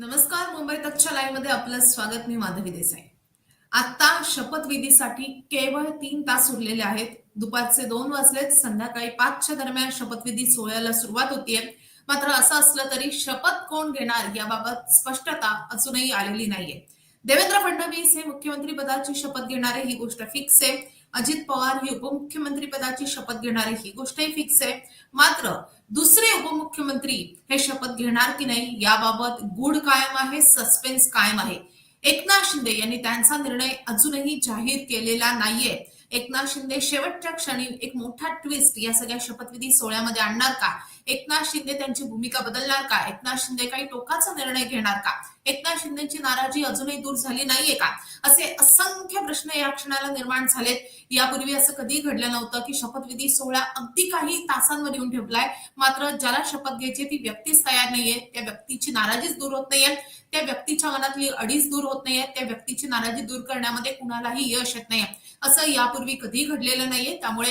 नमस्कार मुंबई तकच्या लाईव्हमध्ये आपलं स्वागत. मी माधवी देसाई. आता शपथविधीसाठी केवळ तीन तास उरलेले आहेत. दुपारचे दोन वाजलेत. संध्याकाळी पाचच्या दरम्यान शपथविधी सोहळ्याला सुरुवात होतीये. मात्र असं असलं तरी शपथ कोण घेणार याबाबत स्पष्टता अजूनही आलेली नाहीये. देवेंद्र फडणवीस हे मुख्यमंत्री पदाची शपथ घेणारे ही गोष्ट फिक्स आहे. अजित पवार हे उपमुख्यमंत्री पदाची शपथ घेणारे ही गोष्टही फिक्स आहे. मात्र दुसरे उपमुख्यमंत्री हे शपथ घेणार की नाही याबाबत गुड कायम आहे सस्पेन्स कायम आहे. एकनाथ शिंदे यांनी त्यांचा निर्णय अजूनही जाहीर केलेला नाहीये. एकनाथ शिंदे. शेवटच्या क्षणी एक मोठा ट्विस्ट या सगळ्या शपथविधी सोहळ्यामध्ये आणणार का? एकनाथ शिंदे त्यांची भूमिका बदलणार का? एकनाथ शिंदे काही टोकाचा निर्णय घेणार का? एकनाथ शिंदेची नाराजी अजूनही दूर झाली नाहीये का? असे असंख्य प्रश्न या क्षणाला निर्माण झालेत. यापूर्वी असं कधी घडलं नव्हतं की शपथविधी सोहळा अगदी काही तासांवर येऊन ठेवलाय मात्र ज्याला शपथ घ्यायची ती व्यक्तीच तयार नाहीये. त्या व्यक्तीची नाराजीच दूर होत नाहीये. त्या व्यक्तीच्या मनातली अडीच दूर होत नाहीये. त्या व्यक्तीची नाराजी दूर करण्यामध्ये कुणालाही यश येत नाहीये. असं यापूर्वी कधी घडलेलं नाहीये. त्यामुळे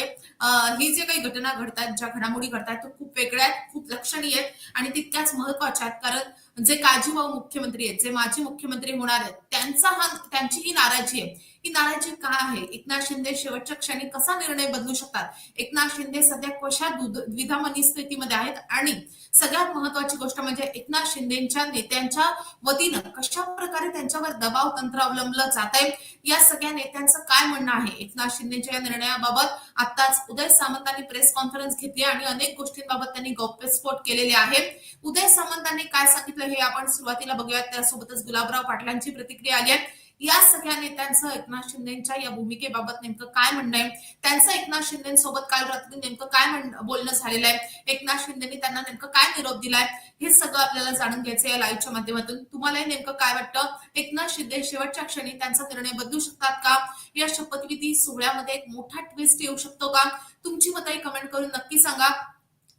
ही जे काही घटना घडतात ज्या घडामोडी घडतात तो खूप वेगळ्या आहेत खूप लक्षणीय आहेत आणि तितक्याच महत्त्वाच्या आहेत. कारण जे काळजीभाऊ मुख्यमंत्री आहेत जे माजी मुख्यमंत्री होणार आहेत त्यांचा हा त्यांची ही नाराजी आहे. ही नाराजी का आहे? एकनाथ शिंदे शेवटच्या क्षणी कसा निर्णय बदलू शकतात? एकनाथ शिंदे सध्या कशा द्विधा स्थितीमध्ये आहेत? आणि सगळ्यात महत्वाची गोष्ट म्हणजे एकनाथ शिंदेच्या नेत्यांच्या वतीनं कशा प्रकारे त्यांच्यावर दबाव तंत्र अवलंबलं जात आहे? या सगळ्या नेत्यांचं काय म्हणणं आहे? एकनाथ शिंदेच्या या निर्णयाबाबत आताच उदय सामंतांनी प्रेस कॉन्फरन्स घेतली आणि अनेक गोष्टींबाबत त्यांनी गौप्यस्फोट केलेले आहे उदय सामंतांनी काय सांगितलं? हे आपण सुरुवातीला बघूयात. त्यासोबतच गुलाबराव पाटलांची प्रतिक्रिया आली आहे. या सगळ्या नेत्यांचं एकनाथ शिंदेच्या या भूमिकेबाबत नेमकं काय म्हणणं आहे? त्यांचं एकनाथ शिंदेसोबत काल रात्री नेमकं काय बोलणं झालेलं आहे? एकनाथ शिंदेनी त्यांना नेमकं काय निरोप दिलाय? हे सगळं आपल्याला जाणून घ्यायचं या लाईव्हच्या माध्यमातून. तुम्हालाही नेमकं काय वाटतं? एकनाथ शिंदे शेवटच्या क्षणी त्यांचा निर्णय बदलू शकतात का? या शपथविधी सोहळ्यामध्ये एक मोठा ट्विस्ट येऊ शकतो का? तुमची मतही कमेंट करून नक्की सांगा.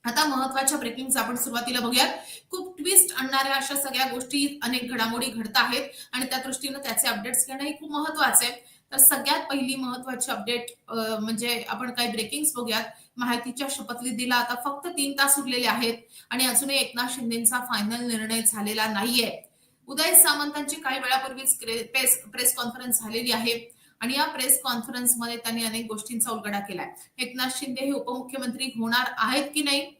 आता महत्त्वाच्या ब्रेकिंग आपण सुरुवातीला बघूयात. खूप ट्विस्ट आणणाऱ्या अशा सगळ्या गोष्टी अनेक घडामोडी घडत आहेत आणि त्या दृष्टीनं त्याचे अपडेट्स घेणं हे खूप महत्वाचं आहे. तर सगळ्यात पहिली महत्वाची अपडेट म्हणजे आपण काही ब्रेकिंग्स बघूयात. माहितीच्या शपथविधीला आता फक्त तीन तास उरलेले आहेत आणि अजूनही एकनाथ शिंदेचा फायनल निर्णय झालेला नाहीये. उदय सामंतांची काही वेळापूर्वीच प्रेस कॉन्फरन्स झालेली आहे आणि या प्रेस कॉन्फरन्समध्ये त्यांनी अनेक गोष्टींचा उलगडा केलाय. एकनाथ शिंदे हे उपमुख्यमंत्री होणार आहेत की नाही?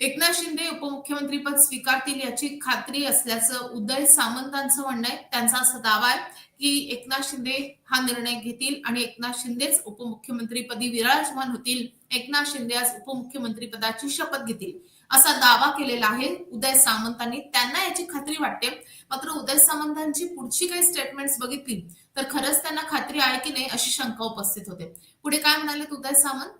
एकनाथ शिंदे उपमुख्यमंत्री पद स्वीकारतील याची खात्री असल्याचं उदय सामंतांचं म्हणणं आहे. त्यांचा असा दावा आहे की एकनाथ शिंदे हा निर्णय घेतील आणि एकनाथ शिंदेच उपमुख्यमंत्रीपदी विराजमान होतील. एकनाथ शिंदे आज उपमुख्यमंत्री पदाची शपथ घेतील असा दावा केलेला आहे उदय सामंतांनी. त्यांना याची खात्री वाटते. मात्र उदय सामंतांची पुढची काही स्टेटमेंट्स बघितली तर खरंच त्यांना खात्री आहे की नाही अशी शंका उपस्थित होते. पुढे काय म्हणाले उदय सामंत?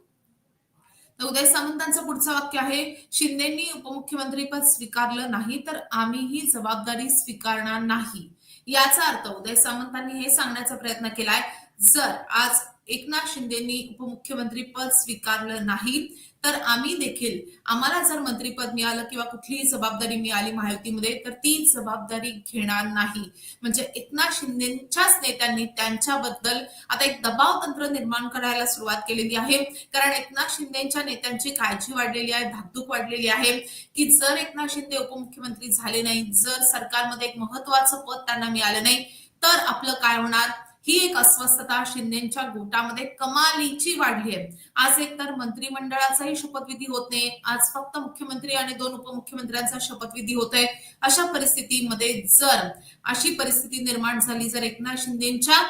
तर उदय सामंतांचं पुढचं वाक्य आहे शिंदेनी उपमुख्यमंत्रीपद स्वीकारलं नाही तर आम्हीही जबाबदारी स्वीकारणार नाही. याचा अर्थ उदय सामंतांनी हे सांगण्याचा प्रयत्न केलाय जर आज एकनाथ शिंदेनी उपमुख्यमंत्री पद स्वीकारलं नाही तर आम्ही देखील आम्हाला जर मंत्रीपद मिळालं किंवा कुठलीही जबाबदारी मिळाली माहितीमध्ये तर ती जबाबदारी घेणार नाही. म्हणजे एकनाथ शिंदेच्याच नेत्यांनी त्यांच्याबद्दल आता एक दबाव तंत्र निर्माण करायला सुरुवात केलेली आहे. कारण एकनाथ शिंदेच्या नेत्यांची काळजी वाढलेली आहे धाकधूक वाढलेली आहे की जर एकनाथ शिंदे उपमुख्यमंत्री झाले नाही जर सरकारमध्ये एक महत्वाचं पद त्यांना मिळालं नाही तर आपलं काय होणार? ही एक अस्वस्थता शिंदेच्या गोटामध्ये कमालीची वाढली आहे. आज एकतर मंत्रिमंडळाचाही शपथविधी होत नाही आज फक्त मुख्यमंत्री आणि दोन उपमुख्यमंत्र्यांचा शपथविधी होत आहे. अशा परिस्थितीमध्ये जर अशी परिस्थिती निर्माण झाली जर एकनाथ शिंदेच्या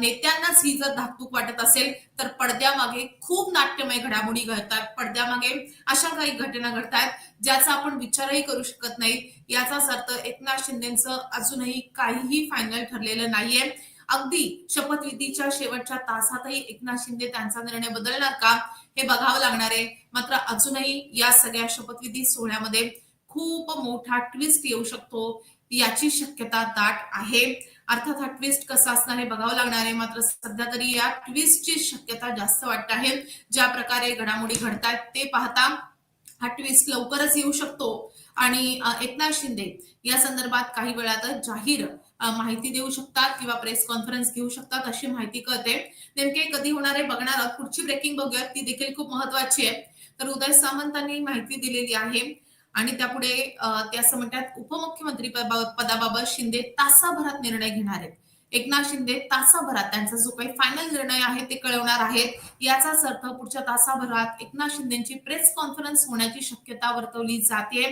नेत्यांनाच ही जर धाकधूक वाटत असेल तर पडद्यामागे खूप नाट्यमय घडामोडी घडतात. पडद्यामागे अशा काही घटना घडतात ज्याचा आपण विचारही करू शकत नाही. याचाच अर्थ एकनाथ शिंदेचं अजूनही काहीही फायनल ठरलेलं नाहीये. अगदी शपथविधीच्या शेवटच्या तासातही एकनाथ शिंदे त्यांचा निर्णय बदलणार का हे बघावं लागणार आहे. मात्र अजूनही या सगळ्या शपथविधी सोहळ्यामध्ये खूप मोठा ट्विस्ट येऊ शकतो याची शक्यता दाट आहे. अर्थात हा ट्विस्ट कसा असणार हे बघावं लागणार आहे. मात्र सध्या तरी या ट्विस्टची शक्यता जास्त वाटत आहे. ज्या प्रकारे घडामोडी घडतायत ते पाहता हा ट्विस्ट लवकरच येऊ शकतो. आणि एकनाथ शिंदे या संदर्भात काही वेळातच जाहीर माहिती देऊ शकतात किंवा प्रेस कॉन्फरन्स घेऊ शकतात अशी माहिती कळते. नेमके कधी होणार आहे बघणार पुढची ब्रेकिंग बघूयात. ती देखील खूप महत्वाची आहे. तर उदय सामंतांनी माहिती दिलेली आहे. आणि त्यापुढे ते असं म्हणतात उपमुख्यमंत्री पदाबाबत शिंदे तासाभरात निर्णय घेणार आहेत. एकनाथ शिंदे तासाभरात त्यांचा जो काही फायनल निर्णय आहे ते कळवणार आहेत. याचाच अर्थ पुढच्या तासाभरात एकनाथ शिंदेची प्रेस कॉन्फरन्स होण्याची शक्यता वर्तवली जाते.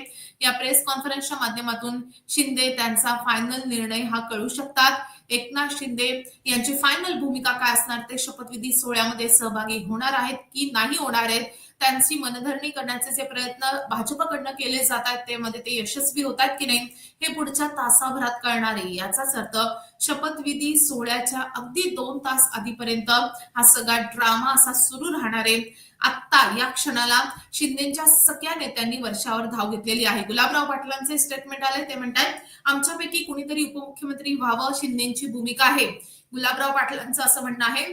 या प्रेस कॉन्फरन्सच्या माध्यमातून शिंदे त्यांचा फायनल निर्णय हा कळू शकतात. एकनाथ शिंदे यांची फायनल भूमिका काय असणार ते शपथविधी सोहळ्यामध्ये सहभागी होणार आहेत की नाही होणार आहेत त्यांची मनधरणी करण्याचे जे प्रयत्न भाजपकडनं केले जात आहेत त्यामध्ये ते यशस्वी होत आहेत की नाही हे पुढच्या तासाभरात कळणार आहे. याचाच अर्थ शपथविधी सोहळ्याच्या अगदी दोन तास आधीपर्यंत हा सगळा ड्रामा असा सुरू राहणार आहे. आत्ता या क्षणाला शिंदेच्या सगळ्या नेत्यांनी वर्षावर धाव घेतलेली आहे. गुलाबराव पाटलांचे स्टेटमेंट आले ते म्हणतात आमच्यापैकी कुणीतरी उपमुख्यमंत्री व्हावं शिंदेची भूमिका आहे. गुलाबराव पाटलांचं असं म्हणणं आहे.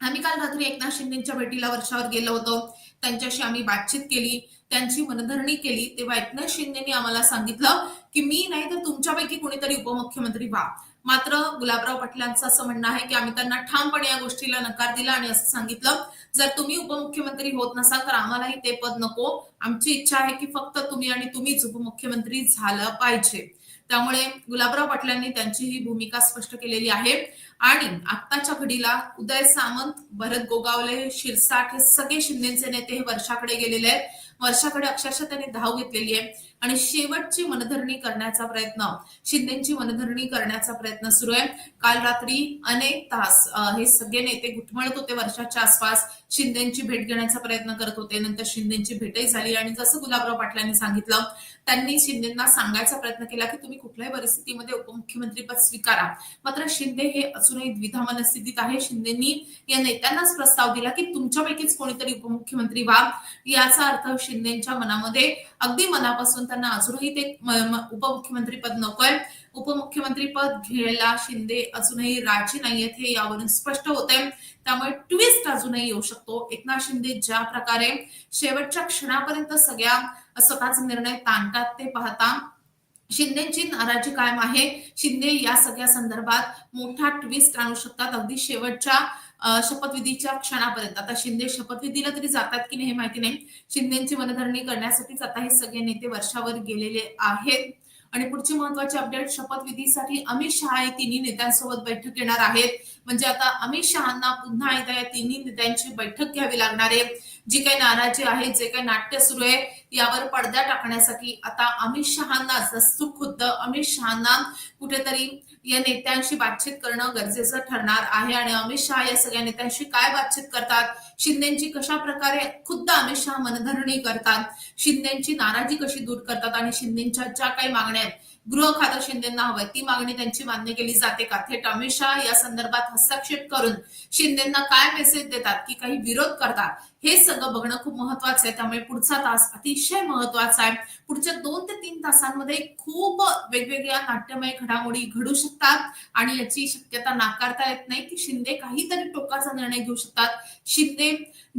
आम्ही काल रात्री एकनाथ शिंदेच्या भेटीला वर्षावर गेलो होतो. त्यांच्याशी आम्ही बातचीत केली त्यांची मनधरणी केली. तेव्हा एकनाथ शिंदेनी आम्हाला सांगितलं की मी नाही तर तुमच्यापैकी कुणीतरी उपमुख्यमंत्री व्हा. मात्र गुलाबराव पाटलांचं असं म्हणणं आहे की आम्ही त्यांना ठामपणे या गोष्टीला नकार दिला आणि असं सांगितलं जर तुम्ही उपमुख्यमंत्री होत नसाल तर आम्हालाही ते पद नको. आमची इच्छा आहे की फक्त तुम्ही आणि तुम्हीच उपमुख्यमंत्री झालं पाहिजे. त्यामुळे गुलाबराव पाटलांनी त्यांची ही भूमिका स्पष्ट केलेली आहे. आणि आत्ताच्या घडीला उदय सामंत भरत गोगावले शिरसाट हे सगळे शिंदेचे नेते हे वर्षाकडे गेलेले आहेत. वर्षाकडे अक्षरशः त्यांनी धाव घेतलेली आहे. आणि शेवटची मनधरणी करण्याचा प्रयत्न शिंदेची मनधरणी करण्याचा प्रयत्न सुरू आहे. काल रात्री अनेक तास हे सगळे नेते घुटमळत होते वर्षाच्या आसपास. शिंदेची भेट घेण्याचा प्रयत्न करत होते. नंतर शिंदेची भेटही झाली आणि जसं गुलाबराव पाटलांनी सांगितलं त्यांनी शिंदेना सांगायचा प्रयत्न केला की तुम्ही कुठल्याही परिस्थितीमध्ये उपमुख्यमंत्रीपद स्वीकारा. मात्र शिंदे हे अजूनही द्विधा मनस्थितीत आहे. शिंदेनी या नेत्यांनाच प्रस्ताव दिला की तुमच्यापैकीच कोणीतरी उपमुख्यमंत्री व्हा. याचा अर्थ शिंदेच्या मनामध्ये अगदी मनापासून त्यांना अजूनही ते उपमुख्यमंत्री पद नकोय. उपमुख्यमंत्री पद घ्यायला शिंदे अजूनही राजी नाहीयेत हे यावरून स्पष्ट होत आहे त्यामुळे ट्विस्ट अजूनही येऊ शकतो. एकनाथ शिंदे ज्या प्रकारे शेवटच्या क्षणापर्यंत सगळ्या स्वतःचा निर्णय ताणतात ते पाहता शिंदेची नाराजी कायम आहे. शिंदे या सगळ्या संदर्भात मोठा ट्विस्ट आणू शकतात. अगदी शेवटच्या शपथविधीच्या क्षणापर्यंत. आता शिंदे शपथविधीला तरी जातात की नाही हे माहिती नाही. शिंदेची मनधरणी करण्यासाठीच आता हे सगळे नेते वर्षावर गेलेले आहेत. आणि पुढची महत्वाची अपडेट शपथविधीसाठी अमित शहा हे तिन्ही नेत्यांसोबत बैठक घेणार आहेत. म्हणजे आता अमित शहाना पुन्हा एकदा या तिन्ही नेत्यांची बैठक घ्यावी लागणार आहे. जी काही नाराजी आहे जे काही नाट्य सुरू आहे यावर पडद्या टाकण्यासाठी आता अमित शहाना जसं खुद्द अमित शहाना कुठेतरी या नेत्यांशी बातचीत करणं गरजेचं ठरणार आहे. आणि अमित शहा या सगळ्या नेत्यांशी काय बातचीत करतात? शिंदेची कशा प्रकारे खुद्द अमित शहा मनधरणी करतात? शिंदेची नाराजी कशी दूर करतात? आणि शिंदेच्या ज्या काही मागण्या आहेत गृह खातं शिंदेना हवंय ती मागणी त्यांची मान्य केली जाते का? थेट अमित शहा या संदर्भात हस्तक्षेप करून शिंदेना काय मेसेज देतात की काही विरोध करतात? हे सगळं बघणं खूप महत्वाचं आहे. त्यामुळे पुढचा तास अतिशय महत्त्वाचा आहे. पुढच्या दोन ते तीन तासांमध्ये खूप वेगवेगळ्या नाट्यमय घडामोडी घडू शकतात आणि याची शक्यता नाकारता येत नाही की शिंदे काहीतरी टोकाचा निर्णय घेऊ शकतात. शिंदे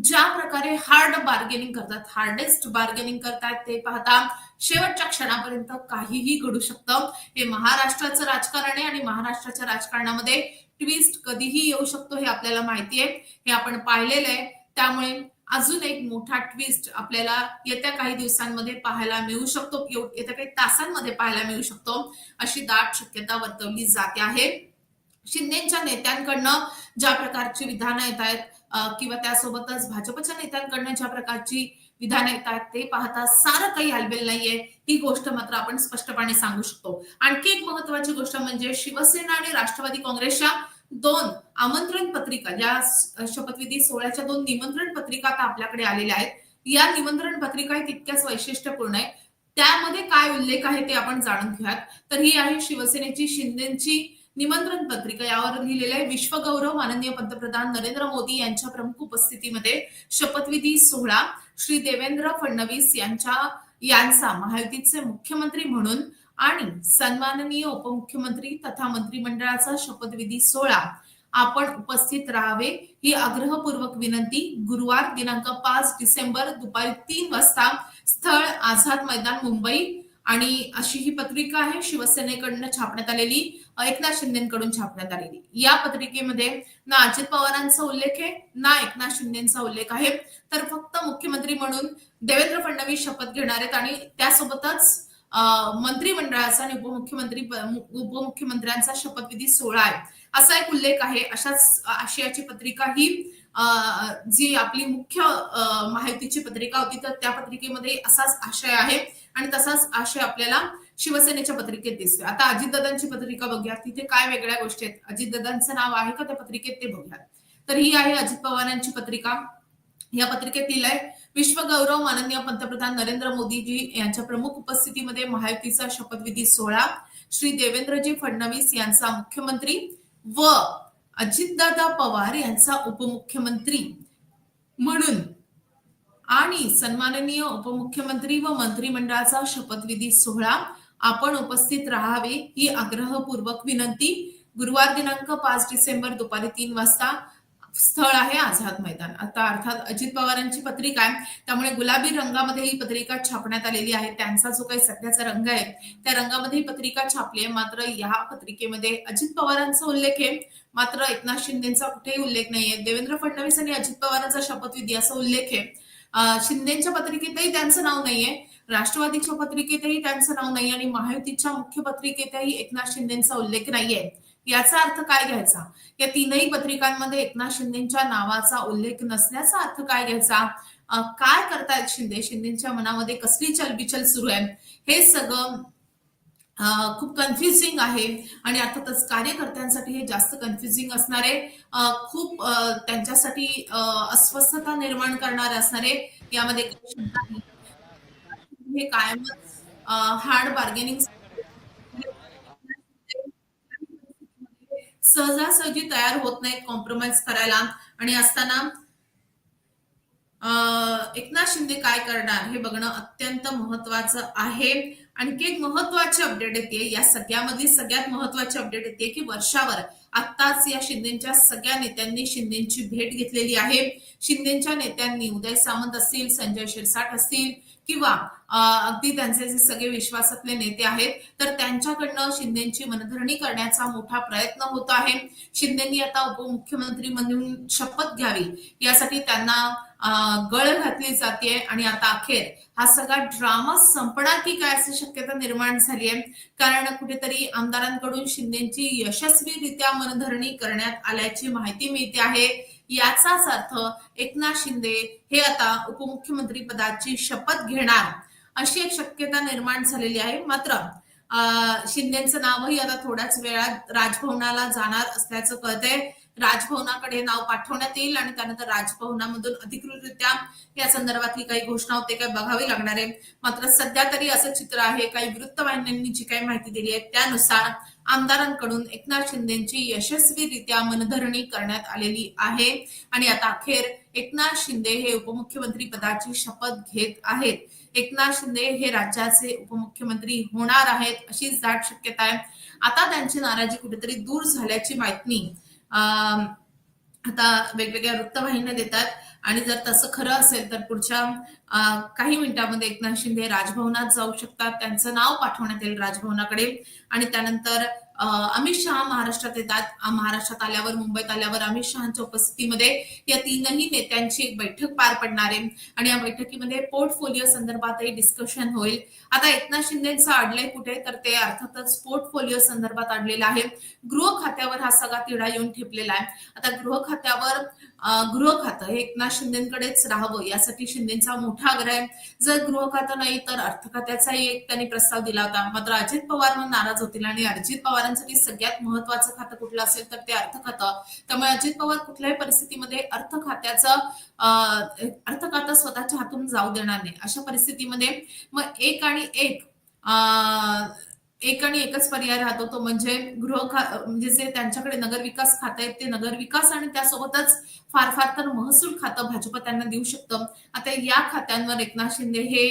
ज्या प्रकारे हार्ड बार्गेनिंग करतात हार्डेस्ट बार्गेनिंग करतात ते पाहता शेवटच्या क्षणापर्यंत काहीही घडू शकतं. हे महाराष्ट्राचं राजकारण आहे आणि महाराष्ट्राच्या राजकारणामध्ये ट्विस्ट कधीही येऊ शकतो हे आपल्याला माहिती आहे. हे आपण पाहिलेलं आहे. त्यामुळे अजून एक मोठा ट्विस्ट आपल्याला येत्या काही दिवसांमध्ये पाहायला मिळू शकतो. येत्या काही तासांमध्ये पाहायला मिळू शकतो. अशी दाट शक्यता वर्तवली जाते आहे. शिंदेच्या नेत्यांकडनं ज्या प्रकारची विधानं येत आहेत किंवा त्यासोबतच भाजपच्या नेत्यांकडनं ज्या प्रकारची विधानं येत आहेत ते पाहता सारं काही हलबेल नाहीये. ही गोष्ट मात्र आपण स्पष्टपणे सांगू शकतो. आणखी एक महत्वाची गोष्ट म्हणजे शिवसेना आणि राष्ट्रवादी काँग्रेसच्या दोन आमंत्रण पत्रिका या शपथविधी सोहळ्याच्या दोन निमंत्रण पत्रिका आता आपल्याकडे आलेल्या आहेत या निमंत्रण पत्रिका तितक्याच वैशिष्ट्यपूर्ण आहे त्यामध्ये काय उल्लेख आहे ते आपण जाणून घेऊयात. तर ही आहे शिवसेनेची शिंदेची निमंत्रण पत्रिका. यावर लिहिलेलं आहे विश्वगौरव माननीय पंतप्रधान नरेंद्र मोदी यांच्या प्रमुख उपस्थितीमध्ये शपथविधी सोहळा श्री देवेंद्र फडणवीस यांच्या यांचा महायुतीचे मुख्यमंत्री म्हणून आणि सन्माननीय उपमुख्यमंत्री तथा मंत्रिमंडळाचा शपथविधी सोहळा. आपण उपस्थित राहावे ही आग्रहपूर्वक विनंती. गुरुवार दिनांक पाच डिसेंबर दुपारी तीन वाजता स्थळ आझाद मैदान मुंबई. आणि अशी ही पत्रिका आहे शिवसेनेकडनं छापण्यात आलेली. एकनाथ शिंदेकडून छापण्यात आलेली. या पत्रिकेमध्ये ना अजित पवारांचा उल्लेख आहे ना एकनाथ शिंदेचा उल्लेख आहे. तर फक्त मुख्यमंत्री म्हणून देवेंद्र फडणवीस शपथ घेणार आहेत आणि त्यासोबतच मंत्रिमंडळाचा आणि उपमुख्यमंत्री उपमुख्यमंत्र्यांचा शपथविधी सोहळा आहे. असा एक उल्लेख आहे. अशाच आशयाची पत्रिका ही जी आपली मुख्य माहितीची पत्रिका होती तर त्या पत्रिकेमध्ये असाच आशय आहे आणि तसाच आशय आपल्याला शिवसेनेच्या पत्रिकेत दिसतोय. आता अजितदादांची पत्रिका बघूया तिथे काय वेगळ्या गोष्टी आहेत? अजितदादांचं नाव आहे का त्या पत्रिकेत ते बघूया तर ही आहे अजित पवारांची पत्रिका. या पत्रिकेत लिहिलंय विश्वगौरव माननीय पंतप्रधान नरेंद्र मोदीजी यांच्या प्रमुख उपस्थितीमध्ये महायुतीचा शपथविधी सोहळा. श्री देवेंद्रजी फडणवीस यांचा मुख्यमंत्री व अजितदादा पवार यांचा उपमुख्यमंत्री म्हणून आणि सन्माननीय उपमुख्यमंत्री व मंत्रिमंडळाचा शपथविधी सोहळा. आपण उपस्थित राहावे ही आग्रहपूर्वक विनंती. गुरुवार दिनांक पाच डिसेंबर दुपारी तीन वाजता स्थळ आहे आझाद मैदान. आता अर्थात अजित पवारांची पत्रिका आहे. त्यामुळे गुलाबी रंगामध्ये ही पत्रिका छापण्यात आलेली आहे. त्यांचा जो काही सध्याचा रंग आहे त्या रंगामध्ये ही पत्रिका छापली आहे. मात्र या पत्रिकेमध्ये अजित पवारांचा उल्लेख आहे. मात्र एकनाथ शिंदेचा कुठेही उल्लेख नाहीये. देवेंद्र फडणवीस आणि अजित पवारांचा शपथविधी असा उल्लेख आहे. शिंदेच्या पत्रिकेतही त्यांचं नाव नाहीये. राष्ट्रवादीच्या पत्रिकेतही त्यांचं नाव नाही आणि महायुतीच्या मुख्य पत्रिकेतही एकनाथ शिंदेचा उल्लेख नाहीये. याचा अर्थ काय घ्यायचा? या तीनही पत्रिकांमध्ये एकनाथ शिंदेच्या नावाचा उल्लेख नसल्याचा अर्थ काय घ्यायचा? काय करतायत शिंदे? शिंदेच्या मनामध्ये कसली चलबिचल सुरू आहे? हे सगळं खूप कन्फ्युजिंग आहे आणि अर्थातच कार्यकर्त्यांसाठी हे जास्त कन्फ्युजिंग असणारे खूप त्यांच्यासाठी अस्वस्थता निर्माण करणारे असणारे यामध्ये हे कायमच हार्ड बार्गेनिंग सहजासहजी तयार होत नाहीत कॉम्प्रोमाइज करायला. आणि असताना अं, एकनाथ शिंदे काय करणार हे बघणं अत्यंत महत्वाचं आहे. आणखी एक महत्वाची अपडेट येते या सगळ्यामध्ये सगळ्यात महत्वाची अपडेट येते की वर्षावर आत्ताच या शिंदेच्या सगळ्या नेत्यांनी शिंदेची भेट घेतलेली आहे. शिंदेच्या नेत्यांनी उदय सामंत असतील संजय शिरसाट असतील किंवा अगदी त्यांचे जे सगळे विश्वासातले नेते आहेत तर त्यांच्याकडनं शिंदेची मनधरणी करण्याचा मोठा प्रयत्न होत आहे. शिंदेनी आता उपमुख्यमंत्री म्हणून शपथ घ्यावी यासाठी त्यांना गळ घातली जाते आणि आता अखेर हा सगळा ड्रामा संपणार की काय अशी शक्यता निर्माण झाली आहे कारण कुठेतरी आमदारांकडून शिंदेची यशस्वीरित्या मनधरणी करण्यात आल्याची माहिती मिळते आहे. याचाच अर्थ एकनाथ शिंदे हे आता उपमुख्यमंत्री पदाची शपथ घेणार अशी एक शक्यता निर्माण झालेली आहे. मात्र शिंदेचं नावही आता थोड्याच वेळात राजभवनाला जाणार असल्याचं कळतंय. राजभवनाकडे नाव पाठवण्यात येईल आणि त्यानंतर राजभवनामधून अधिकृतरित्या या संदर्भातली काही घोषणा होते काय बघावी लागणार आहे मात्र सध्या तरी असं चित्र आहे काही वृत्तवाहिन्यांनी जी काही माहिती दिली आहे त्यानुसार आमदारांकडून एकनाथ शिंदेची यशस्वीरित्या मनधरणी करण्यात आलेली आहे. आणि आता अखेर एकनाथ शिंदे हे उपमुख्यमंत्री पदाची शपथ घेत आहेत. एकनाथ शिंदे हे राज्याचे उपमुख्यमंत्री होणार आहेत अशी दाट शक्यता आहे. आता त्यांची नाराजी कुठेतरी दूर झाल्याची माहिती अं, आता वेगवेगळ्या वृत्तवाहिन्या देतात. आणि जर तसं खरं असेल तर पुढच्या काही मिनिटांमध्ये एकनाथ शिंदे राजभवनात जाऊ शकतात. त्यांचं नाव पाठवण्यात येईल राजभवनाकडे. आणि त्यानंतर अमित शहा महाराष्ट्रात येतात. महाराष्ट्रात आल्यावर मुंबईत आल्यावर अमित शहाच्या उपस्थितीमध्ये या तीनही नेत्यांची एक बैठक पार पडणार आहे. आणि या बैठकीमध्ये पोर्टफोलिओ संदर्भातही डिस्कशन होईल. आता एकनाथ शिंदेचं अडलंय कुठे? तर ते अर्थातच पोर्टफोलिओ संदर्भात अडलेलं आहे. गृह खात्यावर हा सगळा तिढा येऊन ठेपलेला आहे. आता गृह खात्यावर गृह खातं हे एकनाथ शिंदेकडेच राहावं यासाठी शिंदेचा मोठा आग्रह आहे. जर गृह खातं नाही तर अर्थ खात्याचाही एक त्यांनी प्रस्ताव दिला होता. मात्र अजित पवार नाराज होतील आणि अजित पवारांसाठी सगळ्यात महत्वाचं खातं कुठलं असेल तर ते अर्थ खातं त्यामुळे अजित पवार कुठल्याही परिस्थितीमध्ये अर्थ खात्याचं अर्थ खातं स्वतःच्या हातून जाऊ देणार नाही. अशा परिस्थितीमध्ये मग एक आणि एक एक आणि एकच पर्याय राहतो तो म्हणजे गृह खा म्हणजे जे त्यांच्याकडे नगरविकास खातं आहे ते नगरविकास आणि त्यासोबतच फार फार तर महसूल खातं भाजप त्यांना देऊ शकतं. आता या खात्यांवर एकनाथ शिंदे हे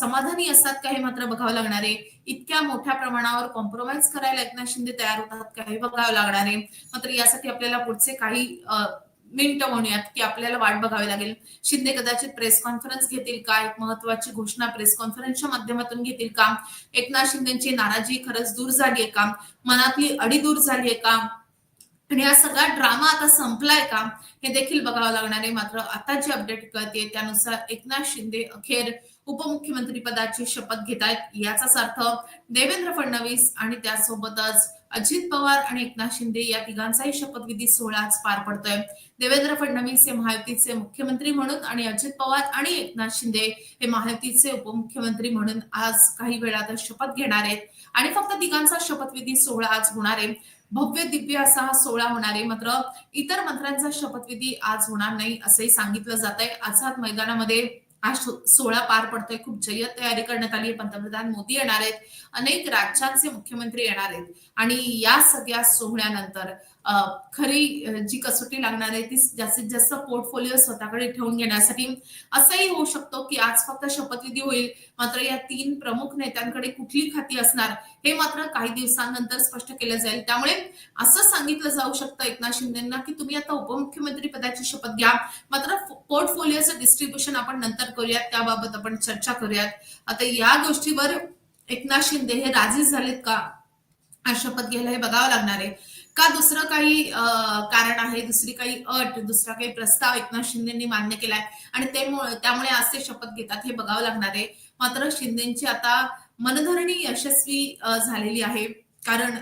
समाधानी असतात का हे मात्र बघावं लागणार आहे. इतक्या मोठ्या प्रमाणावर कॉम्प्रोमाइज करायला एकनाथ शिंदे तयार होतात का हे बघावं लागणार आहे. मात्र यासाठी आपल्याला पुढचे काही अं, मिनिटं म्हणूयात की आपल्याला वाट बघावी लागेल. शिंदे कदाचित प्रेस कॉन्फरन्स घेतील का? एक महत्वाची घोषणा प्रेस कॉन्फरन्सच्या माध्यमातून घेतील का? एकनाथ शिंदेची नाराजी खरंच दूर झाली आहे का? मनातली अडी दूर झाली आहे का? आणि हा सगळा ड्रामा आता संपलाय का? हे देखील बघावं लागणार आहे. मात्र आता जी अपडेट कळते त्यानुसार एकनाथ शिंदे अखेर उपमुख्यमंत्री पदाची शपथ घेत आहेत याचाच अर्थ देवेंद्र फडणवीस आणि त्यासोबतच अजित पवार आणि एकनाथ शिंदे या तिघांचाही शपथविधी सोहळा आज पार पडतोय. देवेंद्र फडणवीस हे महायुतीचे मुख्यमंत्री म्हणून आणि अजित पवार आणि एकनाथ शिंदे हे महायुतीचे उपमुख्यमंत्री म्हणून आज काही वेळातच शपथ घेणार आहेत. आणि फक्त तिघांचा शपथविधी सोहळा आज होणार आहे. भव्य दिव्य असा हा सोहळा होणार आहे. मात्र इतर मंत्र्यांचा शपथविधी आज होणार नाही असंही सांगितलं जात आहे आझाद मैदानामध्ये आज सोहळा पार पडतोय. खूप जय्यत तयारी करण्यात आली आहे. पंतप्रधान मोदी येणार आहेत. अनेक राज्यांचे मुख्यमंत्री येणार आहेत. आणि या सगळ्या सोहळ्यानंतर खरी जी कसोटी लागणार आहे ती जास्तीत जास्त पोर्टफोलिओ स्वतःकडे ठेवून घेण्यासाठी असंही होऊ शकतो की आज फक्त शपथविधी होईल. मात्र या तीन प्रमुख नेत्यांकडे कुठली खाती असणार हे मात्र काही दिवसांनंतर स्पष्ट केलं जाईल. त्यामुळे असं सांगितलं जाऊ शकतं एकनाथ शिंदेना की तुम्ही आता उपमुख्यमंत्री पदाची शपथ घ्या. मात्र पोर्टफोलिओचं डिस्ट्रीब्युशन आपण नंतर करूयात त्याबाबत आपण चर्चा करूयात. आता या गोष्टीवर एकनाथ शिंदे हे राजी झालेत का? आज शपथ घ्यायला हे बघावं लागणार आहे. का दुसरं काही अं, कारण आहे? दुसरी काही अट दुसरा काही प्रस्ताव एकनाथ शिंदेनी मान्य केलाय. आणि त्यामुळे असे आज ते शपथ घेतात हे बघावं लागणार आहे. मात्र शिंदेची आता मनधरणी यशस्वी झालेली आहे. कारण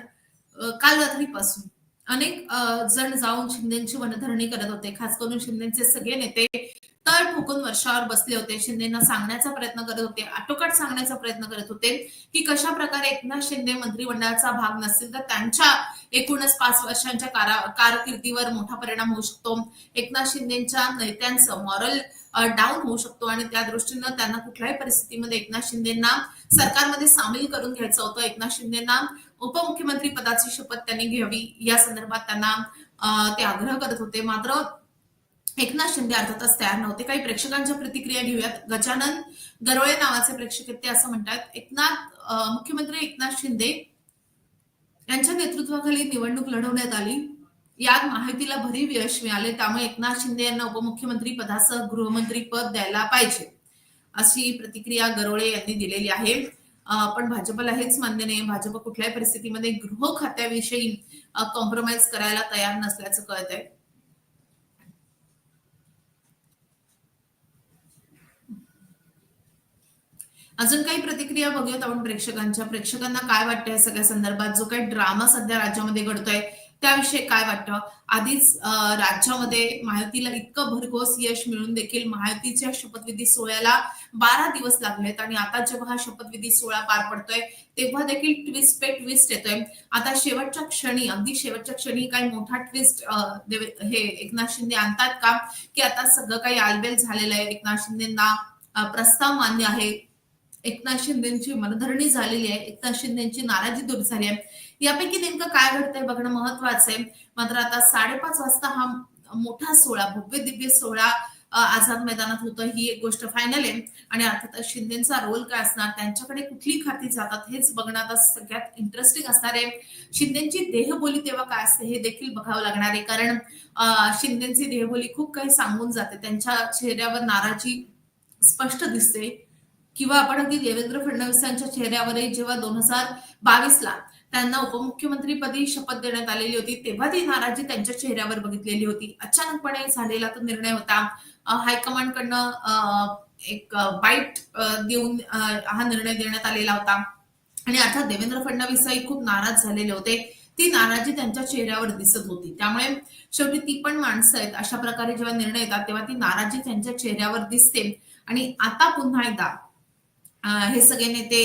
काल रात्रीपासून अनेक जण जाऊन शिंदेची मनधरणी करत होते. खास करून शिंदेचे सगळे नेते तळ ठोकून वर्षावर बसले होते. शिंदेना सांगण्याचा प्रयत्न करत होते. आटोकाट सांगण्याचा प्रयत्न करत होते की कशा प्रकारे एकनाथ शिंदे मंत्रिमंडळाचा भाग नसतील तर त्यांच्या एकूणच पाच वर्षांच्या कारकिर्दीवर मोठा परिणाम होऊ शकतो. एकनाथ शिंदेच्या नेत्यांचं मॉरल डाऊन होऊ शकतो आणि त्या दृष्टीनं त्यांना कुठल्याही परिस्थितीमध्ये एकनाथ शिंदेना सरकारमध्ये सामील करून घ्यायचं होतं. एकनाथ शिंदेना उपमुख्यमंत्री पदाची शपथ त्यांनी घ्यावी. या संदर्भात त्यांना ते आग्रह करत होते. मात्र एकनाथ शिंदे अर्थातच तयार नव्हते. काही प्रेक्षकांच्या प्रतिक्रिया घेऊयात. गजानन गरोळे नावाचे प्रेक्षक आहेत ते असं म्हणतात. एकनाथ मुख्यमंत्री एकनाथ शिंदे यांच्या नेतृत्वाखाली निवडणूक लढवण्यात आली. यात माहितीला भरीव यश मिळाले. त्यामुळे एकनाथ शिंदे यांना उपमुख्यमंत्री पदासह गृहमंत्री पद द्यायला पाहिजे अशी प्रतिक्रिया गरोळे यांनी दिलेली आहे. पण भाजपला हेच मान्य नाही. भाजप कुठल्याही परिस्थितीमध्ये गृह खात्याविषयी कॉम्प्रोमाइज करायला तयार नसल्याचं कळत आहे अजून काही प्रतिक्रिया बघूयात आपण प्रेक्षकांच्या. प्रेक्षकांना काय वाटतं या सगळ्या संदर्भात? जो काही ड्रामा सध्या राज्यामध्ये घडतोय त्याविषयी काय वाटतं? आधीच राज्यामध्ये महायुतीला इतकं भरघोस यश मिळून देखील महायुतीच्या शपथविधी सोहळ्याला बारा दिवस लागलेत आणि आता जेव्हा हा शपथविधी सोहळा पार पडतोय तेव्हा देखील ट्विस्ट पे ट्विस्ट येतोय. आता शेवटच्या क्षणी अगदी शेवटच्या क्षणी काही मोठा ट्विस्ट हे एकनाथ शिंदे आणतात का? की आता सगळं काही आलबेल झालेलं आहे. एकनाथ शिंदेना प्रस्ताव मान्य आहे. एकनाथ शिंदेची मनधरणी झालेली आहे. एकनाथ शिंदेची नाराजी दूर झाली आहे. यापैकी नेमकं काय घडतंय बघणं महत्वाचं आहे. मात्र आता साडेपाच वाजता हा मोठा सोहळा भव्य दिव्य सोहळा आझाद मैदानात होतं. ही एक गोष्ट फायनल आहे. आणि अर्थातच शिंदेचा रोल काय असणार? त्यांच्याकडे कुठली खाती जातात? हेच बघणं आता सगळ्यात इंटरेस्टिंग असणार आहे. शिंदेची देहबोली तेव्हा काय असते हे देखील बघावं लागणार आहे. कारण शिंदेची देहबोली खूप काही सांगून जाते. त्यांच्या चेहऱ्यावर नाराजी स्पष्ट दिसते. किंवा आपण अगदी देवेंद्र फडणवीसांच्या चेहऱ्यावरही जेव्हा दोन हजार बावीसला त्यांना उपमुख्यमंत्रीपदी शपथ देण्यात आलेली होती तेव्हा ती नाराजी त्यांच्या चेहऱ्यावर बघितलेली होती. अचानकपणे झालेला तो निर्णय होता. हायकमांडकडनं अं, एक बाईट देऊन हा निर्णय देण्यात आलेला होता. आणि अर्थात देवेंद्र फडणवीसही खूप नाराज झालेले होते. ती नाराजी त्यांच्या चेहऱ्यावर दिसत होती. त्यामुळे शेवटी ती पण माणसं आहेत. अशा प्रकारे जेव्हा निर्णय येतात तेव्हा ती नाराजी त्यांच्या चेहऱ्यावर दिसते. आणि आता पुन्हा एकदा हे सगळे नेते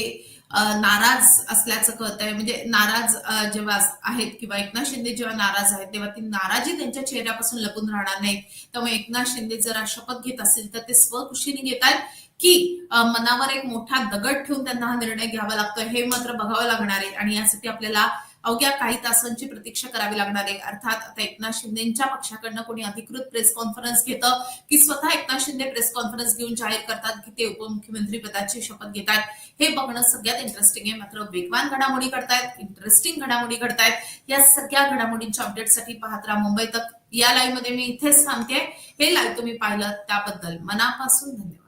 नाराज असल्याचं कळतंय. म्हणजे नाराज जेव्हा आहेत किंवा एकनाथ शिंदे जेव्हा नाराज आहेत तेव्हा ती नाराजी त्यांच्या चेहऱ्यापासून लपून राहणार नाही त्यामुळे एकनाथ शिंदे जर शपथ घेत असतील तर ते स्वखुशीने घेतात की मनावर एक मोठा दगड ठेवून त्यांना हा निर्णय घ्यावा लागतोय. हे मात्र बघावं लागणार आहे. आणि यासाठी आपल्याला अवघ्या काही तासांची प्रतीक्षा करावी लागणार आहे. अर्थात आता एकनाथ शिंदेच्या पक्षाकडनं कोणी अधिकृत प्रेस कॉन्फरन्स घेतं की स्वतः एकनाथ शिंदे प्रेस कॉन्फरन्स घेऊन जाहीर करतात की ते उपमुख्यमंत्री पदाची शपथ घेतात. हे बघणं सगळ्यात इंटरेस्टिंग आहे. मात्र वेगवान घडामोडी घडतायत इंटरेस्टिंग घडामोडी घडतायत. या सगळ्या घडामोडींच्या अपडेटसाठी पाहत राहा मुंबई तक. या लाईव्हमध्ये मी इथेच थांबते हे लाईव्ह तुम्ही पाहिलं त्याबद्दल मनापासून धन्यवाद.